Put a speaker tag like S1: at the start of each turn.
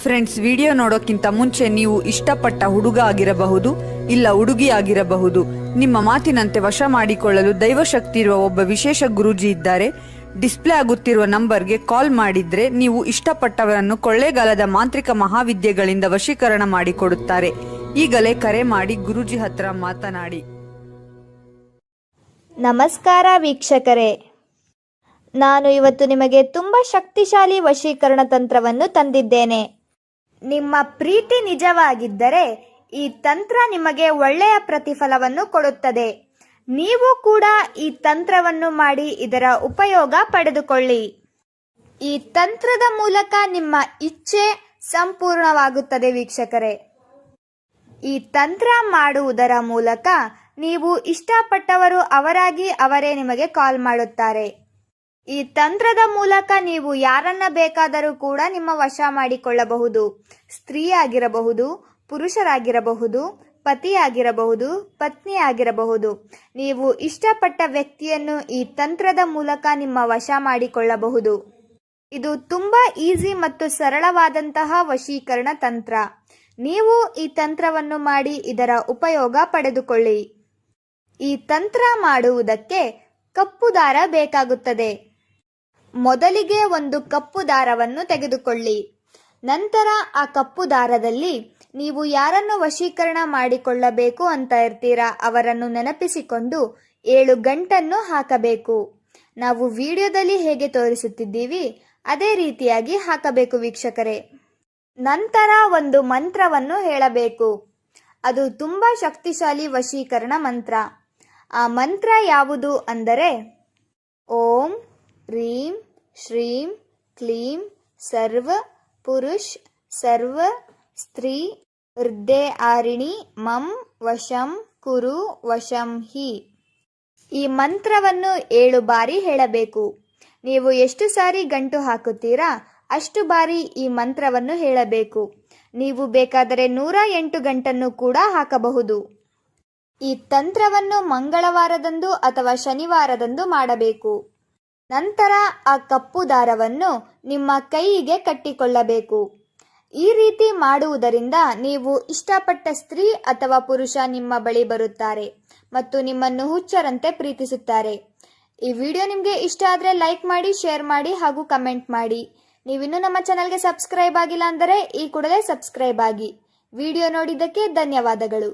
S1: Friends video ನೋಡೋಕ್ಕಿಂತ ಮುಂಚೆ ನೀವು ಇಷ್ಟಪಟ್ಟ ಹುಡುಗ ಆಗಿರಬಹುದು, ಇಲ್ಲ ಹುಡುಗಿ ಆಗಿರಬಹುದು. ನಿಮ್ಮ ಮಾತಿನಂತೆ ವಶ ಮಾಡಿಕೊಳ್ಳಲು ದೈವಶಕ್ತಿ ಇರುವ ಒಬ್ಬ ವಿಶೇಷ ಗುರೂಜಿ ಇದ್ದಾರೆ. ಡಿಸ್ಪ್ಲೇ ಆಗುತ್ತಿರುವ ನಂಬರ್ಗೆ ಕಾಲ್ ಮಾಡಿದ್ರೆ ನೀವು ಇಷ್ಟಪಟ್ಟವರನ್ನು ಕೊಳ್ಳೇಗಾಲದ ಮಾಂತ್ರಿಕ ಮಹಾವಿದ್ಯೆಗಳಿಂದ ವಶೀಕರಣ ಮಾಡಿಕೊಡುತ್ತಾರೆ. ಈಗಲೇ ಕರೆ ಮಾಡಿ ಗುರೂಜಿ ಹತ್ರ ಮಾತನಾಡಿ.
S2: ನಮಸ್ಕಾರ ವೀಕ್ಷಕರೇ. ನಾನು ಇವತ್ತು ನಿಮಗೆ ತುಂಬ ಶಕ್ತಿಶಾಲಿ ವಶೀಕರಣ ತಂತ್ರವನ್ನು ತಂದಿದ್ದೇನೆ. ನಿಮ್ಮ ಪ್ರೀತಿ ನಿಜವಾಗಿದ್ದರೆ ಈ ತಂತ್ರ ನಿಮಗೆ ಒಳ್ಳೆಯ ಪ್ರತಿಫಲವನ್ನು ಕೊಡುತ್ತದೆ. ನೀವು ಕೂಡ ಈ ತಂತ್ರವನ್ನು ಮಾಡಿ ಇದರ ಉಪಯೋಗ ಪಡೆದುಕೊಳ್ಳಿ. ಈ ತಂತ್ರದ ಮೂಲಕ ನಿಮ್ಮ ಇಚ್ಛೆ ಸಂಪೂರ್ಣವಾಗುತ್ತದೆ ವೀಕ್ಷಕರೇ. ಈ ತಂತ್ರ ಮಾಡುವುದರ ಮೂಲಕ ನೀವು ಇಷ್ಟಪಟ್ಟವರು ಅವರಾಗಿ ಅವರೇ ನಿಮಗೆ ಕಾಲ್ ಮಾಡುತ್ತಾರೆ. ಈ ತಂತ್ರದ ಮೂಲಕ ನೀವು ಯಾರನ್ನ ಬೇಕಾದರೂ ಕೂಡ ನಿಮ್ಮ ವಶ ಮಾಡಿಕೊಳ್ಳಬಹುದು. ಸ್ತ್ರೀಯಾಗಿರಬಹುದು, ಪುರುಷರಾಗಿರಬಹುದು, ಪತಿಯಾಗಿರಬಹುದು ಪತ್ನಿ ಆಗಿರಬಹುದು ನೀವು ಇಷ್ಟಪಟ್ಟ ವ್ಯಕ್ತಿಯನ್ನು ಈ ತಂತ್ರದ ಮೂಲಕ ನಿಮ್ಮ ವಶ ಮಾಡಿಕೊಳ್ಳಬಹುದು. ಇದು ತುಂಬಾ ಈಸಿ ಮತ್ತು ಸರಳವಾದಂತಹ ವಶೀಕರಣ ತಂತ್ರ. ನೀವು ಈ ತಂತ್ರವನ್ನು ಮಾಡಿ ಇದರ ಉಪಯೋಗ ಪಡೆದುಕೊಳ್ಳಿ. ಈ ತಂತ್ರ ಮಾಡುವುದಕ್ಕೆ ಕಪ್ಪು ದಾರ ಬೇಕಾಗುತ್ತದೆ. ಮೊದಲಿಗೆ ಒಂದು ಕಪ್ಪು ದಾರವನ್ನು ತೆಗೆದುಕೊಳ್ಳಿ. ನಂತರ ಆ ಕಪ್ಪು ದಾರದಲ್ಲಿ ನೀವು ಯಾರನ್ನು ವಶೀಕರಣ ಮಾಡಿಕೊಳ್ಳಬೇಕು ಅಂತ ಇರ್ತೀರಾ ಅವರನ್ನು ನೆನಪಿಸಿಕೊಂಡು ಏಳು ಗಂಟನ್ನು ಹಾಕಬೇಕು. ನಾವು ವಿಡಿಯೋದಲ್ಲಿ ಹೇಗೆ ತೋರಿಸುತ್ತಿದ್ದೀವಿ ಅದೇ ರೀತಿಯಾಗಿ ಹಾಕಬೇಕು ವೀಕ್ಷಕರೇ. ನಂತರ ಒಂದು ಮಂತ್ರವನ್ನು ಹೇಳಬೇಕು. ಅದು ತುಂಬಾ ಶಕ್ತಿಶಾಲಿ ವಶೀಕರಣ ಮಂತ್ರ. ಆ ಮಂತ್ರ ಯಾವುದು ಅಂದರೆ, ಓಂ ರೀಂ ಶ್ರೀಂ ಕ್ಲೀಂ ಸರ್ವ ಪುರುಷ್ ಸರ್ವ ಸ್ತ್ರೀ ಹೃದಯ ಆರಿಣಿ ಮಂ ವಶಂ ಕುರು ವಶಂ ಹಿ ಈ ಮಂತ್ರವನ್ನು ಏಳು ಬಾರಿ ಹೇಳಬೇಕು. ನೀವು ಎಷ್ಟು ಸಾರಿ ಗಂಟು ಹಾಕುತ್ತೀರಾ, ಅಷ್ಟು ಬಾರಿ ಈ ಮಂತ್ರವನ್ನು ಹೇಳಬೇಕು. ನೀವು ಬೇಕಾದರೆ ನೂರ ಎಂಟು ಗಂಟನ್ನು ಕೂಡ ಹಾಕಬಹುದು. ಈ ತಂತ್ರವನ್ನು ಮಂಗಳವಾರದಂದು ಅಥವಾ ಶನಿವಾರದಂದು ಮಾಡಬೇಕು. ನಂತರ ಆ ಕಪ್ಪು ದಾರವನ್ನು ನಿಮ್ಮ ಕೈಯಿಗೆ ಕಟ್ಟಿಕೊಳ್ಳಬೇಕು. ಈ ರೀತಿ ಮಾಡುವುದರಿಂದ ನೀವು ಇಷ್ಟಪಟ್ಟ ಸ್ತ್ರೀ ಅಥವಾ ಪುರುಷ ನಿಮ್ಮ ಬಳಿ ಬರುತ್ತಾರೆ ಮತ್ತು ನಿಮ್ಮನ್ನು ಹುಚ್ಚರಂತೆ ಪ್ರೀತಿಸುತ್ತಾರೆ. ಈ ವಿಡಿಯೋ ನಿಮಗೆ ಇಷ್ಟ ಆದರೆ ಲೈಕ್ ಮಾಡಿ, ಶೇರ್ ಮಾಡಿ ಹಾಗೂ ಕಮೆಂಟ್ ಮಾಡಿ. ನೀವಿನ್ನೂ ನಮ್ಮ ಚಾನಲ್ಗೆ ಸಬ್ಸ್ಕ್ರೈಬ್ ಆಗಿಲ್ಲ ಅಂದರೆ ಈ ಕೂಡಲೇ ಸಬ್ಸ್ಕ್ರೈಬ್ ಆಗಿ. ವಿಡಿಯೋ ನೋಡಿದ್ದಕ್ಕೆ ಧನ್ಯವಾದಗಳು.